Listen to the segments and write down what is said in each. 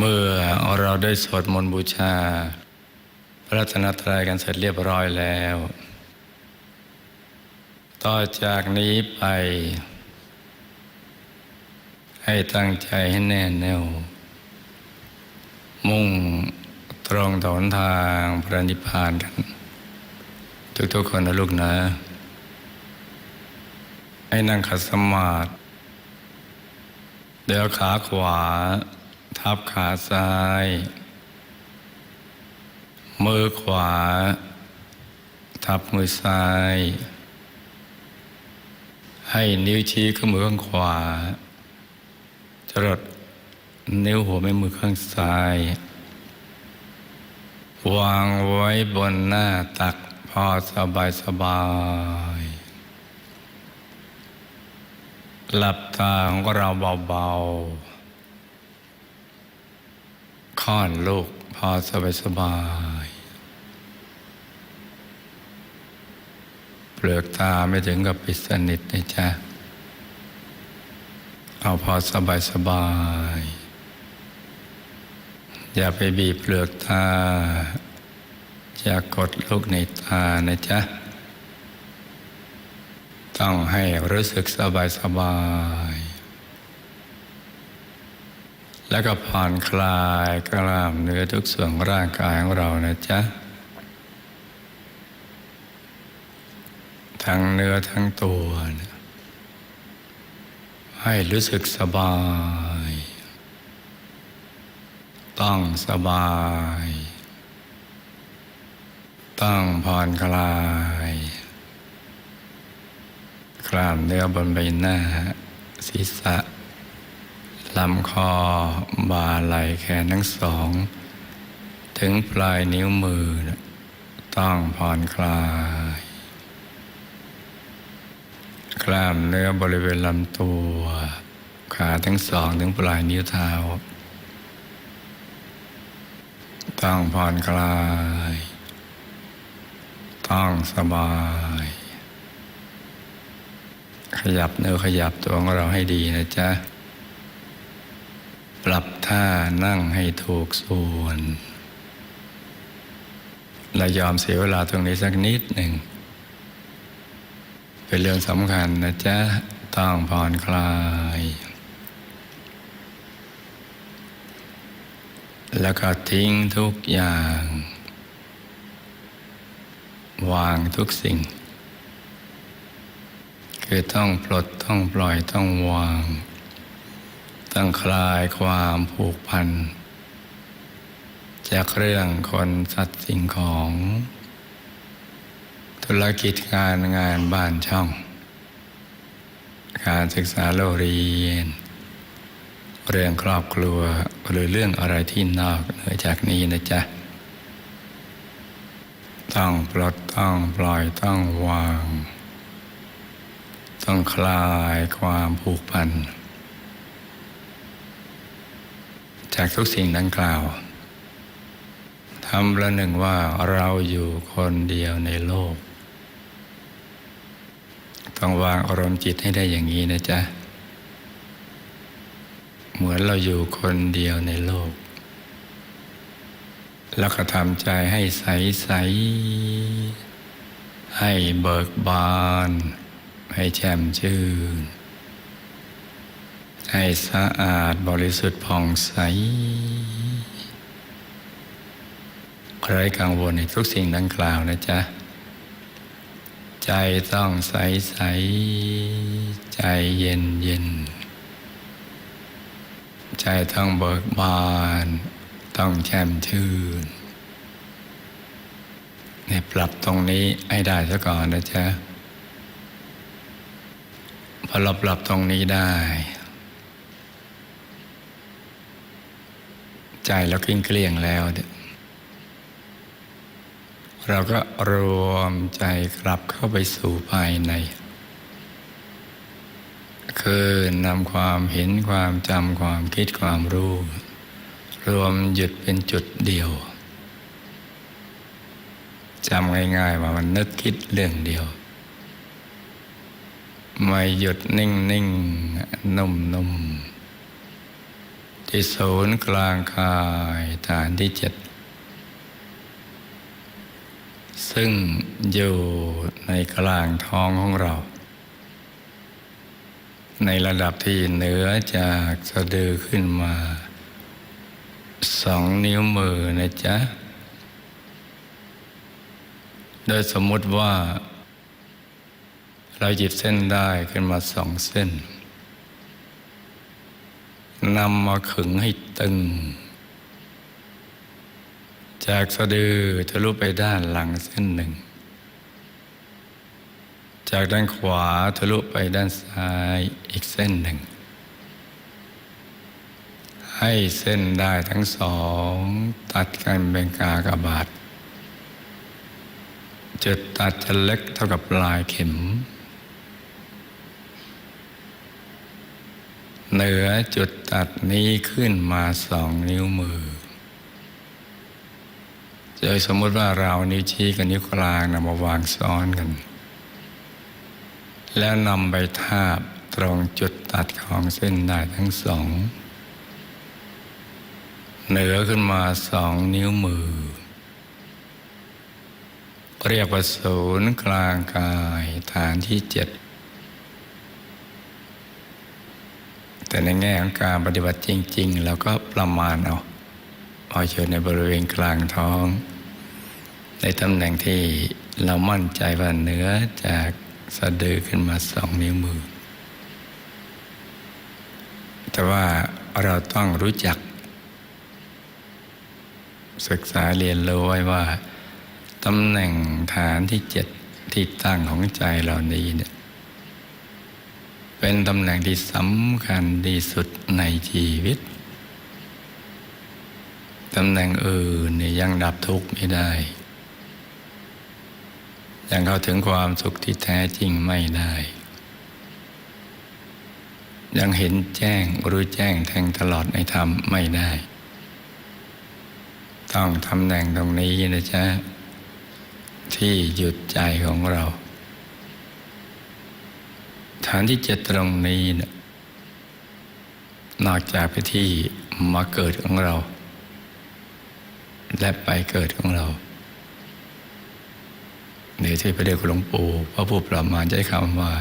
เมื่อเราได้สวดมนต์บูชา พระรัตนตรัยกันเสร็จเรียบร้อยแล้ว ต่อจากนี้ไป ให้ตั้งใจให้แน่แน่ว มุ่งตรงต่อหนทางพระนิพพานกัน ทุกๆคนนะลูกนะ ให้นั่งขัดสมาธิเดี๋ยวขาขวา ทับขาซ้าย มือขวา ทับมือซ้าย ให้นิ้วชี้ข้ามือข้างขวาจรดนิ้วหัวแม่มือข้างซ้าย วางไว้บนหน้าตักพอสบายสบายหลับตาของเราเบาๆ ค่อนลูกพอสบายสบายเปลือกตาไม่ถึงกับปิดสนิทนะจ๊ะ เอาพอสบายสบาย อย่าไปบีบเปลือกตา อย่ากดลูกในตานะจ๊ะ ต้องให้รู้สึกสบายสบาย แล้วก็ผ่อนคลายกล้ามเนื้อทุกส่วนร่างกายของเรานะจ๊ะ ทั้งเนื้อทั้งตัวนะให้รู้สึกสบาย ต้องสบาย ต้องผ่อนคลายกล้ามเนื้อบนใบหน้าศีรษะ ลำคอบ่าไหล่แขนทั้งสอง ถึงปลายนิ้วมือ ต้องผ่อนคลาย กล้ามเนื้อบริเวณลำตัว ขาทั้งสองถึงปลายนิ้วเท้า ต้องผ่อนคลาย ต้องสบาย ขยับเนื้อขยับตัวของเราให้ดีนะจ๊ะ ปรับท่านั่งให้ถูกส่วนและยอมเสียเวลาตรงนี้สักนิดหนึ่ง เป็นเรื่องสำคัญนะจ๊ะ ต้องผ่อนคลาย แล้วก็ทิ้งทุกอย่าง วางทุกสิ่ง คือต้องปลดต้องปล่อยต้องวาง ต้องคลายความผูกพัน จากเรื่องคนสัตว์สิ่งของ ธุรกิจการงานบ้านช่อง การศึกษาโรงเรียน เรื่องครอบครัวหรือเรื่องอะไรที่นอกเหนือจากนี้นะจ๊ะ ต้องปลดต้องปล่อยต้องวาง ต้องคลายความผูกพัน จากทุกสิ่งดังกล่าวทำประหนึ่งว่าเราอยู่คนเดียวในโลก ต้องวางอารมณ์จิตให้ได้อย่างนี้นะจ๊ะ เหมือนเราอยู่คนเดียวในโลก แล้วก็ทำใจให้ใสใส ให้เบิกบาน ให้แช่มชื่น ให้สะอาดบริสุทธิ์ผ่องใสไร้กังวลในทุกสิ่งดังกล่าวนะจ๊ะ ใจต้องใสใส ใจเย็นเย็น ใจต้องเบิกบาน ต้องแช่มชื่นเนี่ยปรับตรงนี้ให้ได้ซะก่อนนะจ๊ะ พอเราปรับตรงนี้ได้ ใจเราเกลี้ยงเกลี้ยงแล้วเนี่ยเราก็รวมใจกลับเข้าไปสู่ภายใน คือนำความเห็นความจำความคิดความรู้ รวมหยุดเป็นจุดเดียวจำง่ายๆว่ามันนึกคิดเรื่องเดียว ไม่หยุดนิ่งๆ นุ่มๆ ที่ศูนย์กลางกายฐานที่เจ็ดซึ่งอยู่ในกลางท้องของเรา ในระดับที่เหนือจากสะดือขึ้นมาสองนิ้วมือนะจ๊ะ โดยสมมติว่า เราหยิบเส้นได้ขึ้นมาสองเส้น นำมาขึงให้ตึง จากสะดือทะลุไปด้านหลังเส้นหนึ่ง จากด้านขวาทะลุไปด้านซ้ายอีกเส้นหนึ่ง ให้เส้นได้ทั้งสอง ตัดกันเป็นกากบาทจุดตัดจะเล็กเท่ากับปลายเข็ม เหนือจุดตัดนี้ขึ้นมาสองนิ้วมือโดยสมมติว่าเรานิ้วชี้กับนิ้วกลางนำมาวางซ้อนกัน แล้วนำไปทาบตรงจุดตัดของเส้นได้ทั้งสอง เหนือขึ้นมาสองนิ้วมือ เรียกว่าศูนย์กลางกายฐานที่เจ็ด แต่ในแง่ของการปฏิบัติจริงๆเราก็ประมาณเอาเอเชิญในบริเวณกลางท้อง ในตำแหน่งที่เรามั่นใจว่าเนื้อจากสะดือขึ้นมาสองนิ้วมือ แต่ว่าเราต้องรู้จัก ศึกษาเรียนรู้ไว้ว่าตำแหน่งฐานที่เจ็ดที่ตั้งของใจเรานี้เนี่ย เป็นตำแหน่งที่สำคัญที่สุดในชีวิต ตำแหน่งอื่นเนี่ยยังดับทุกข์ไม่ได้ ยังเข้าถึงความสุขที่แท้จริงไม่ได้ ยังเห็นแจ้งรู้แจ้งแทงตลอดในธรรมไม่ได้ ต้องตำแหน่งตรงนี้นะจ๊ะที่หยุดใจของเรา ฐานที่เจ็ดตรงนี้นะนอกจากไปที่มาเกิดของเรา และไปเกิดของเราหรือที่พระเดชคุณหลวงปู่พระผู้ประมาณใช้คำว่า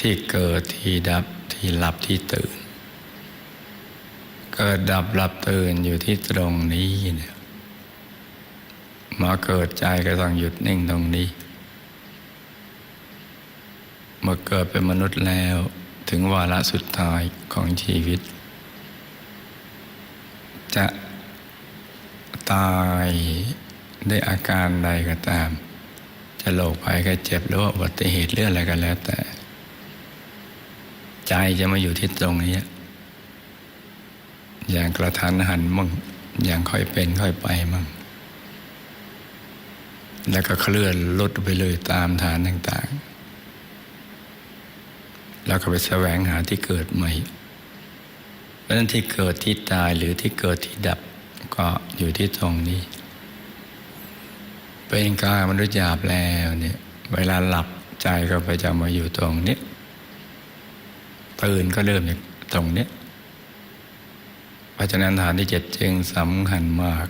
ที่เกิดที่ดับที่หลับที่ตื่น เกิดดับหลับตื่นอยู่ที่ตรงนี้เนี่ยมาเกิดใจก็ต้องหยุดนิ่งตรงนี้ เมื่อเกิดเป็นมนุษย์แล้วถึงวาระสุดท้ายของชีวิต จะตายได้อาการใดก็ตาม จะโรคภัยก็เจ็บหรือว่าอุบัติเหตุเรื่องอะไรก็แล้วแต่ ใจจะมาอยู่ที่ตรงนี้ อย่างกระทันหันมั่งอย่างค่อยเป็นค่อยไปมั่งแล้วก็เคลื่อนลดไปเลยตามฐานต่างๆ แล้วก็ไปแสวงหาที่เกิดใหม่ เพราะนั้นที่เกิดที่ตายหรือที่เกิดที่ดับก็อยู่ที่ตรงนี้ เป็นกายมนุษย์หยาบแล้วเนี่ย เวลาหลับใจก็ไปจะมาอยู่ตรงนี้ตื่นก็เริ่มจากตรงนี้เพราะฉะนั้นฐานที่เจ็ดจึงสำคัญมาก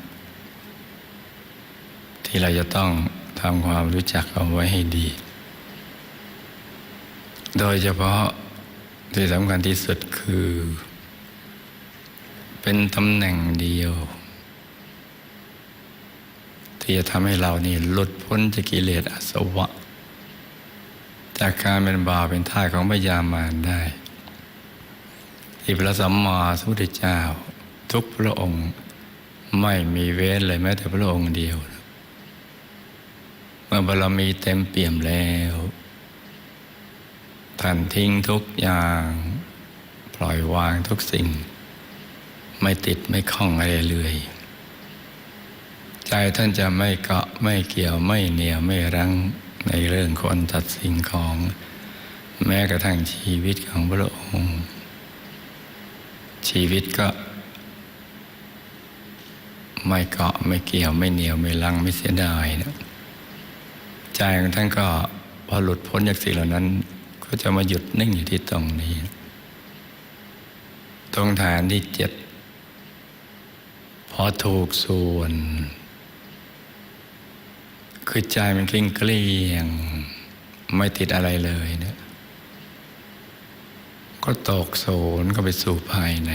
ที่เราจะต้องทำความรู้จักเอาไว้ให้ดี โดยเฉพาะที่สำคัญที่สุดคือ เป็นตำแหน่งเดียว ที่จะทำให้เรานี่หลุดพ้นจากกิเลสอาสวะ จากการเป็นบาปเป็นท่าของพยามารได้ที่พระสัมมาสัมพุทธเจ้า ทุกพระองค์ไม่มีเว้นเลยแม้แต่พระองค์เดียว เมื่อบารมีเต็มเปี่ยมแล้ว ท่านทิ้งทุกอย่าง ปล่อยวางทุกสิ่ง ไม่ติดไม่คล้องอะไรเลยใจท่านจะไม่เกาะไม่เกี่ยวไม่เหนียวไม่รั้งในเรื่องคนตัดสิ่งของ แม้กระทั่งชีวิตของพระองค์ ชีวิตก็ ไม่เกาะไม่เกี่ยวไม่เหนียวไม่ลังไม่เสียดายนะใจของท่านก็พอหลุดพ้นจากสิ่งเหล่านั้น ก็จะมาหยุดนิ่งอยู่ที่ตรงนี้ ตรงฐานที่เจ็ดพอถูกส่วน คือใจมันกลิ้งเกลี้ยง ไม่ติดอะไรเลยเนี่ยก็ตกโซนก็ไปสู่ภายใน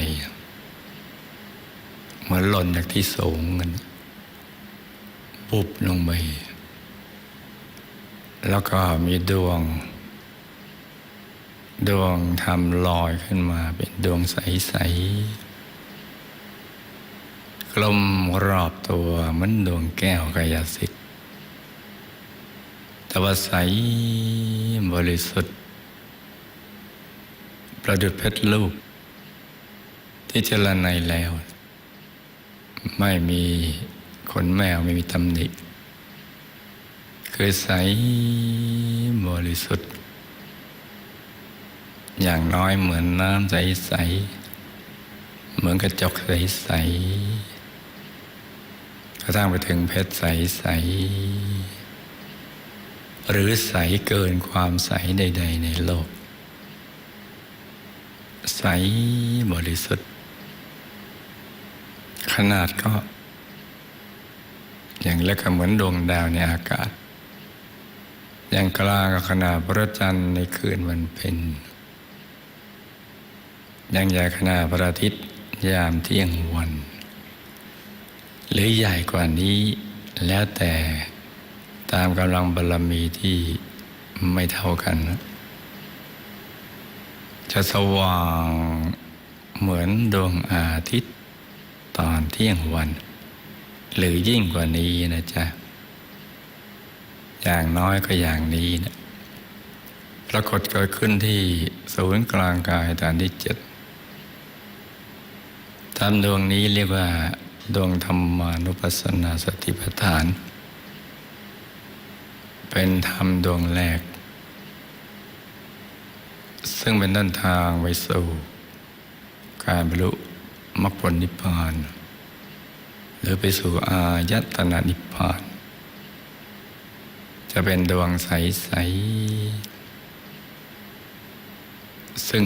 เหมือนหล่นจากที่สูงกันปุบลงไปแล้วก็มีดวง ดวงทำลอยขึ้นมาเป็นดวงใส ๆ กลมรอบตัวเหมือนดวงแก้วกายสิทธิ์แต่ว่าใสบริสุทธิ์ ประดุจเพชรลูก ที่เจริญในแล้ว ไม่มีขนแมวไม่มีตำหนิคือใสบริสุทธิ์ อย่างน้อยเหมือนน้ำใส ๆ เหมือนกระจกใส ๆ กระทั่งไปถึงเพชรใส ๆ หรือใสเกินความใสใด ๆ ในโลก ใสบริสุทธิ์ ขนาดก็ อย่างเล็กก็เหมือนดวงดาวในอากาศอย่างกลางก็ขนาดพระจันทร์ในคืนวันเพ็ญ อย่างใหญ่ขนาพระอาทิตย์ยามเที่ยงวัน หรือใหญ่กว่านี้แล้วแต่ตามกำลังบารมีที่ไม่เท่ากัน จะสว่างเหมือนดวงอาทิตย์ตอนเที่ยงวัน หรือยิ่งกว่านี้นะจ๊ะ อย่างน้อยก็อย่างนี้นะปรากฏเกิดขึ้นที่ศูนย์กลางกายฐานที่เจ็ด ทำดวงนี้เรียกว่าดวงธรรมานุปัสสนาสติปัฏฐาน เป็นธรรมดวงแรก ซึ่งเป็นต้นทางไปสู่ การบรรลุมรรคผลนิพพาน หรือไปสู่อายตนะนิพพาน จะเป็นดวงใส ๆ ซึ่ง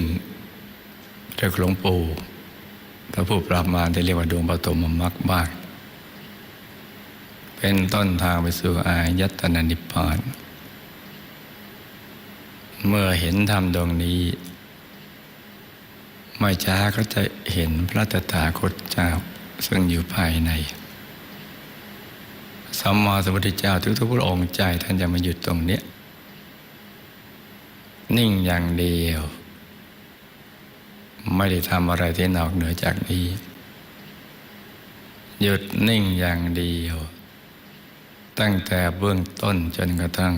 เรียกหลวงปู่ พระผู้ปราบมารได้เรียกว่าดวงปฐมมรรคบ้างเป็นต้นทางไปสู่อายตนะนิพพาน เมื่อเห็นธรรมดวงนี้ ไม่ช้าก็จะเห็นพระตถาคตเจ้าซึ่งอยู่ภายใน สัมมาสัมพุทธเจ้าทุกๆพระองค์ใจท่านจะมาหยุดตรงนี้ นิ่งอย่างเดียว ไม่ได้ทำอะไรที่นอกเหนือจากนี้ หยุดนิ่งอย่างเดียว ตั้งแต่เบื้องต้นจนกระทั่ง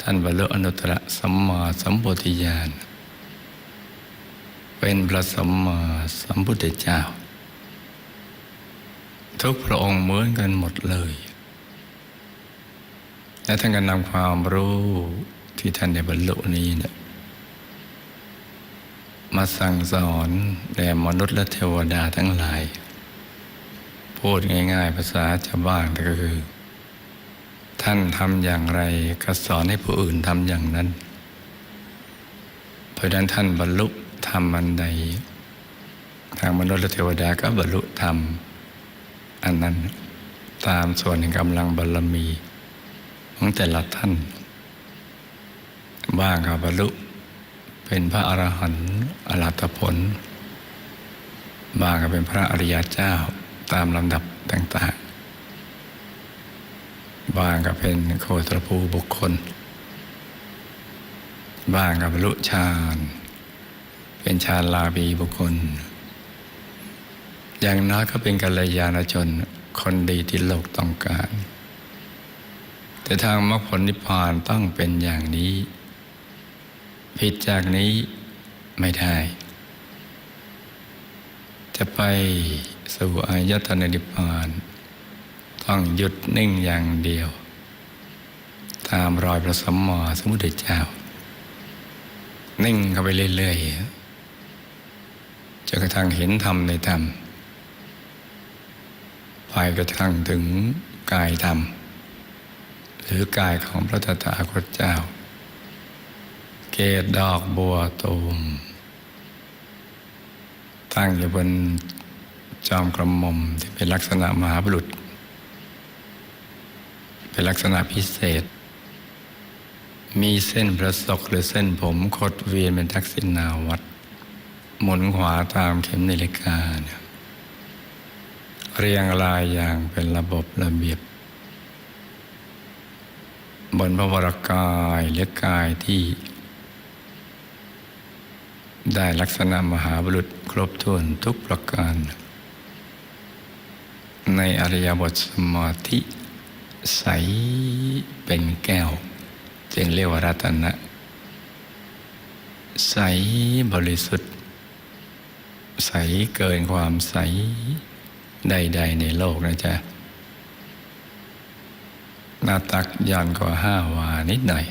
ท่านบรรลุอนุตตรสัมมาสัมปวิญาณ เป็นพระสัมมาสัมพุทธเจ้า ทุกพระองค์เหมือนกันหมดเลย และท่านก็นำความรู้ที่ท่านได้บรรลุนี้เนี่ย มาสั่งสอนแด่มนุษย์และเทวดาทั้งหลาย พูดง่าย ๆ ภาษาชาวบ้านก็คือ ท่านทำอย่างไรก็สอนให้ผู้อื่นทำอย่างนั้น เพราะนั้นท่านบรรลุธรรมอันใด ทางมนุษย์และเทวดาก็บรรลุธรรมอันนั้นตามส่วนแห่งกำลังบารมี ของแต่ละท่าน บ้างก็บรรลุ เป็นพระอรหันต์อรหัตผล บางก็เป็นพระอริยเจ้าตามลำดับต่างๆ บางก็เป็นโคตรภูบุคคล บางก็บรรลุฌาน เป็นฌานลาภีบุคคล อย่างน้อยก็เป็นกัลยาณชนคนดีที่โลกต้องการ แต่ทางมรรคผลนิพพานต้องเป็นอย่างนี้ ผิดจากนี้ไม่ได้ จะไปสู่อายตนะนิพพานต้องหยุดนิ่งอย่างเดียว ตามรอยพระสัมมาสัมพุทธเจ้า นิ่งเข้าไปเรื่อยๆจนกระทั่งเห็นธรรมในธรรมไปกระทั่งถึงกายธรรม หรือกายของพระตถาคตเจ้า เกศดอกบัวตูม ตั้งอยู่บนจอมกระหม่อมที่เป็นลักษณะมหาบุรุษ เป็นลักษณะพิเศษ มีเส้นประศกหรือเส้นผมคดเวียนเป็นทักษิณาวัดหมุนขวาตามเข็มนาฬิกาเนี่ยเรียงรายอย่างเป็นระบบระเบียบ บนพระวรกายหรือกายที่ ได้ลักษณะมหาบุรุษครบถ้วนทุกประการ ในอริยบทสมาธิใสเป็นแก้ว จึงเรียกว่ารัตนะ ใสบริสุทธิ์ ใสเกินความใสใดๆในโลกนะจ๊ะหน้าตักยันกว่าห้าวานิดหน่อย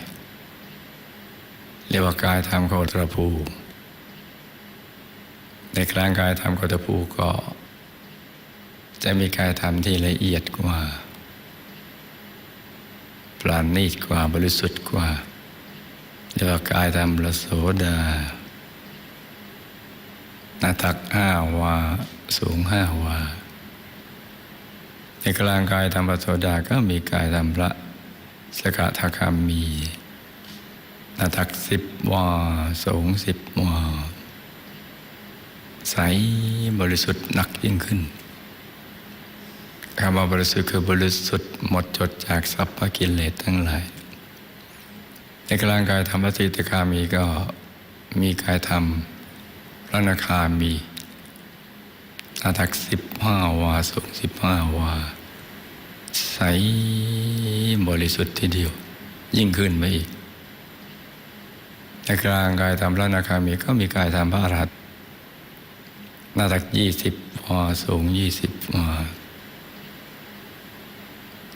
เรียกว่ากายธรรมโคตรภู ในกลางกายธรรมโคตภูก็ จะมีกายธรรมที่ละเอียดกว่า ปราณีตกว่าบริสุทธิ์กว่าเรียกว่ากายธรรมประโสดาหน้าตักห้าวา สูงห้าวา ในกลางกายธรรมประโสดาก็มีกายธรรมพระสกทาคามีหน้าตักสิบวา สูงสิบวา ใสบริสุทธิ์หนักยิ่งขึ้นคำว่าบริสุทธิ์คือบริสุทธิ์หมดจดจากสัพพกิเลสทั้งหลาย ในกลางกายธรรมสิตคามีก็มีกายธรรมพระนาคามีอาทักสิบห้าวาสูงสิบห้าวา ใสบริสุทธิ์ทีเดียว ยิ่งขึ้นไปอีกในกลางกายธรรมพระนาคามีก็มีกายธรรมพระอรหันต์ หน้าตักยี่สิบวาสูงยี่สิบ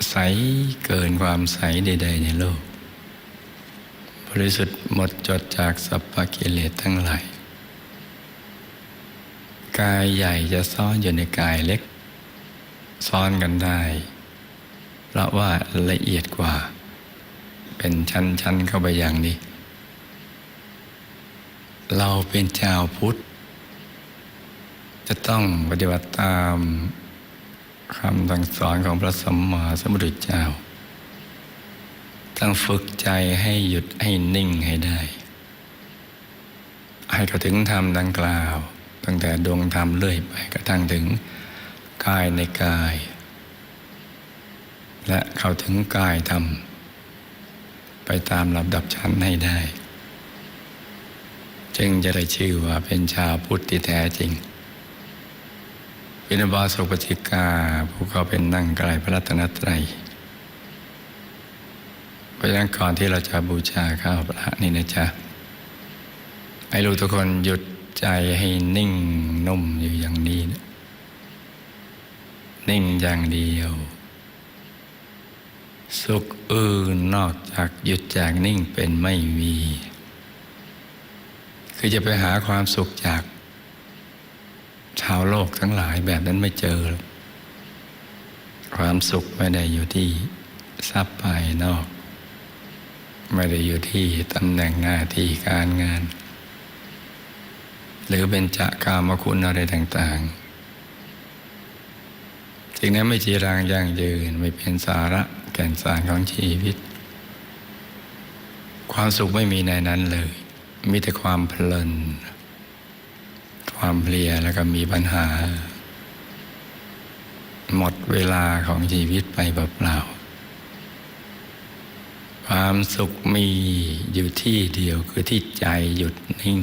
ใสเกินความใสใด ๆ ในโลก บริสุทธิ์หมดจดจากสัพพกิเลสทั้งหลาย กายใหญ่จะซ่อนอยู่ในกายเล็ก ซ่อนกันได้เพราะว่าละเอียดกว่า เป็นชั้น ๆ เข้าไปอย่างนี้ เราเป็นชาวพุทธ จะต้องปฏิบัติตามคำสั่งสอนของพระสัมมาสัมพุทธเจ้าต้องฝึกใจให้หยุดให้นิ่งให้ได้ ให้เข้าถึงธรรมดังกล่าว ตั้งแต่ดวงธรรมเรื่อยไปกระทั่งถึงกายในกาย และเข้าถึงกายธรรม ไปตามลำดับชั้นให้ได้ จึงจะได้ชื่อว่าเป็นชาวพุทธที่แท้จริง วินบาสุปจิกา ผู้เขาเป็นนั่งไกลพระรัตนตรัยเพราะฉะนั้นก่อนที่เราจะบูชาข้าวพระนี่นะจ๊ะให้ลูกทุกคนหยุดใจให้นิ่งนุ่มอยู่อย่างนี้นะนิ่งอย่างเดียว สุขอื่นนอกจากหยุดจากนิ่งเป็นไม่มี คือจะไปหาความสุขจากาวโลกทั้งหลายแบบนั้นไม่เจอ ความสุขไม่ได้อยู่ที่ทรัพย์ภายนอก ไม่ได้อยู่ที่ตำแหน่งหน้าที่การงาน หรือเป็นจะกามคุณอะไรต่างๆสิ่งนั้นไม่จีรังยั่งยืนไม่เป็นสาระแก่นสารของชีวิต ความสุขไม่มีในนั้นเลย มีแต่ความเพลิน ความเพลียแล้วก็มีปัญหา หมดเวลาของชีวิตไปเปล่าๆความสุขมีอยู่ที่เดียวคือที่ใจหยุดนิ่ง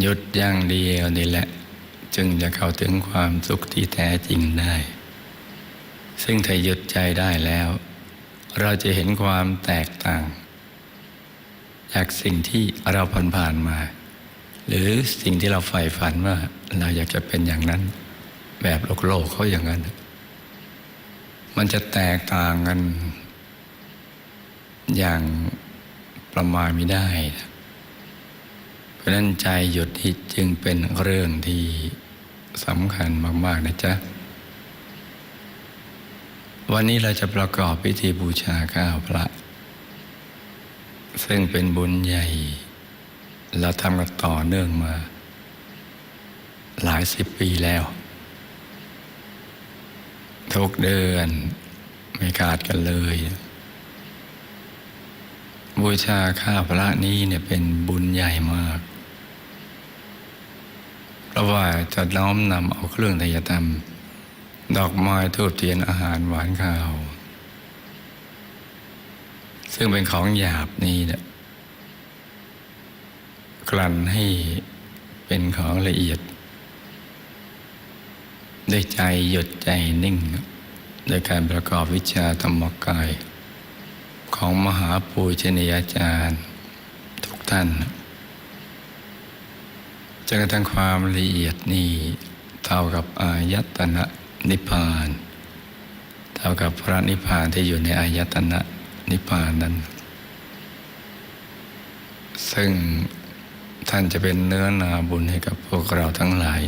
หยุดอย่างเดียวนี่แหละ จึงจะเข้าถึงความสุขที่แท้จริงได้ ซึ่งถ้าหยุดใจได้แล้ว เราจะเห็นความแตกต่างจากสิ่งที่เราผ่านผ่านมา หรือสิ่งที่เราใฝ่ฝันว่า เราอยากจะเป็นอย่างนั้น แบบโลกโลกเขาอย่างนั้น มันจะแตกต่างกัน อย่างประมาณไม่ได้ เพราะนั้นใจหยุดที่จึงเป็นเรื่องที่สำคัญมาก ๆ นะจ๊ะ วันนี้เราจะประกอบพิธีบูชาข้าวพระ ซึ่งเป็นบุญใหญ่ เราทำกันต่อเนื่องมา หลายสิบปีแล้ว ทุกเดือนไม่ขาดกันเลย บูชาข้าพระนี้เนี่ยเป็นบุญใหญ่มาก เพราะว่าจะน้อมนำเอาเครื่องไตรยธรรม ดอกไม้ทูบเทียนอาหารหวานข้าว ซึ่งเป็นของหยาบนี้เนี่ย กลั่นให้เป็นของละเอียด ด้วยใจหยุดใจนิ่งโดยการประกอบวิชาธรรมกาย ของมหาปูชนียาจารย์ ทุกท่านจนกระทั่งความละเอียดนี้เท่ากับอายตนะนิพพาน เท่ากับพระนิพพานที่อยู่ในอายตนะนิพพานนั้น ซึ่ง ท่านจะเป็นเนื้อนาบุญให้กับพวกเราทั้งหลาย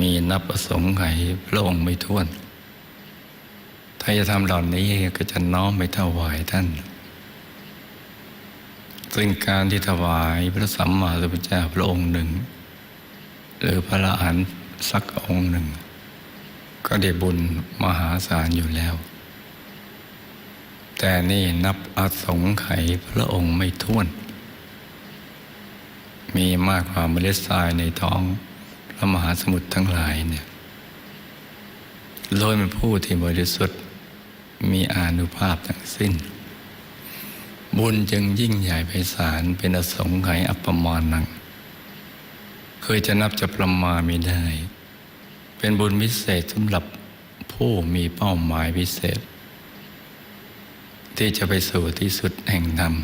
มีนับประสงค์ไขพระองค์ไม่ท้วน ถ้าจะทำเหล่านี้ก็จะน้อมไปถวายท่าน ซึ่งการที่ถวายพระสัมมาสัมพุทธเจ้าพระองค์หนึ่ง หรือพระอรหันต์สักองค์หนึ่ง ก็ได้บุญมหาศาลอยู่แล้ว แต่นี่นับอสงไขยพระองค์ไม่ท้วน มีมากกว่าเมล็ดทรายในท้องพระมหาสมุทรทั้งหลายเนี่ยโดยเป็นผู้ที่บริสุทธิ์มีอานุภาพทั้งสิ้น บุญจึงยิ่งใหญ่ไพศาลเป็นอสงไขยอัปปมานัง เคยจะนับจะประมาณไม่ได้ เป็นบุญพิเศษสำหรับผู้มีเป้าหมายพิเศษ ที่จะไปสู่ที่สุดแห่งธรรม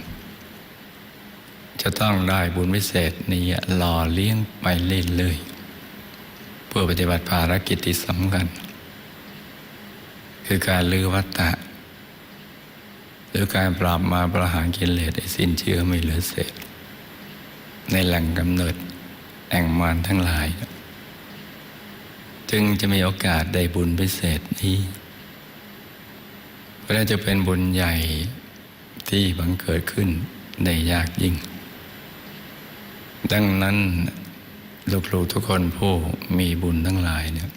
จะต้องได้บุญพิเศษนี้หล่อเลี้ยงไปเรื่อยๆเพื่อปฏิบัติภารกิจที่สำคัญ คือการลือวัตตะ หรือการปราบมาประหารกิเลสให้สิ้นเชื้อไม่เหลือเศษ ในแหล่งกำเนิดแห่งมารทั้งหลาย จึงจะมีโอกาสได้บุญพิเศษนี้เพราะจะเป็นบุญใหญ่ที่บังเกิดขึ้นในยากยิ่ง ดังนั้นลูกๆทุกคนผู้มีบุญทั้งหลายเนี่ย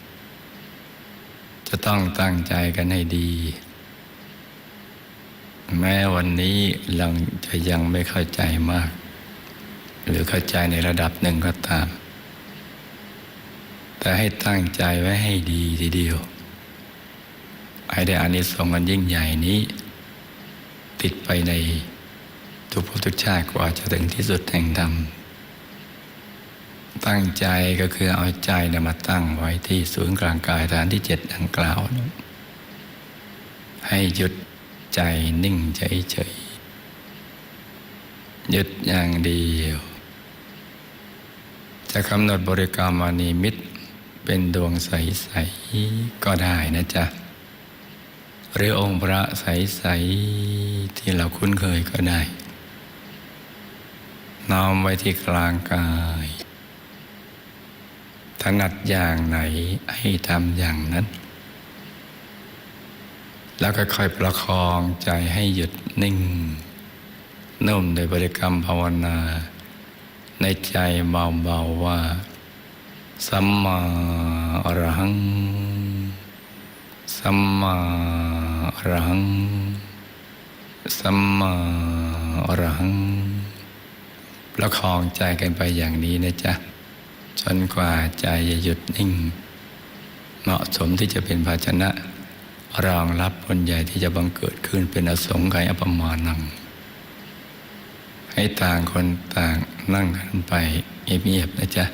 จะต้องตั้งใจกันให้ดี แม้วันนี้เราจะยังไม่เข้าใจมาก หรือเข้าใจในระดับหนึ่งก็ตาม แต่ให้ตั้งใจไว้ให้ดีทีเดียวให้ได้อานิสงส์อันยิ่งใหญ่นี้ ติดไปในทุกภพทุกชาติกว่าจะถึงที่สุดแห่งธรรม ตั้งใจก็คือเอาใจนมาตั้งไว้ที่ศูนย์กลางกายฐานที่เจ็ดดังกล่าว ให้หยุดใจนิ่งใจเฉยหยุดอย่างเดียว จะกำหนดบริกรรมมานิมิตเป็นดวงใส ๆ ก็ได้นะจ๊ะ หรือองค์พระใส ๆ ที่เราคุ้นเคยก็ได้น้อมไว้ที่กลางกาย ถนัดอย่างไหนให้ทำอย่างนั้น แล้วก็ค่อยประคองใจให้หยุดนิ่งนุ่มโดยบริกรรมภาวนา ในใจเบาๆว่า สัมมาอรหัง สัมมาอรหัง สัมมาอรหังประคองใจกันไปอย่างนี้นะจ๊ะ จนกว่าใจจะหยุดนิ่ง เหมาะสมที่จะเป็นภาชนะ รองรับผลใหญ่ที่จะบังเกิดขึ้นเป็นอสงไขยอปมานัง ให้ต่างคนต่างนั่งกันไปเงียบๆนะจ๊ะ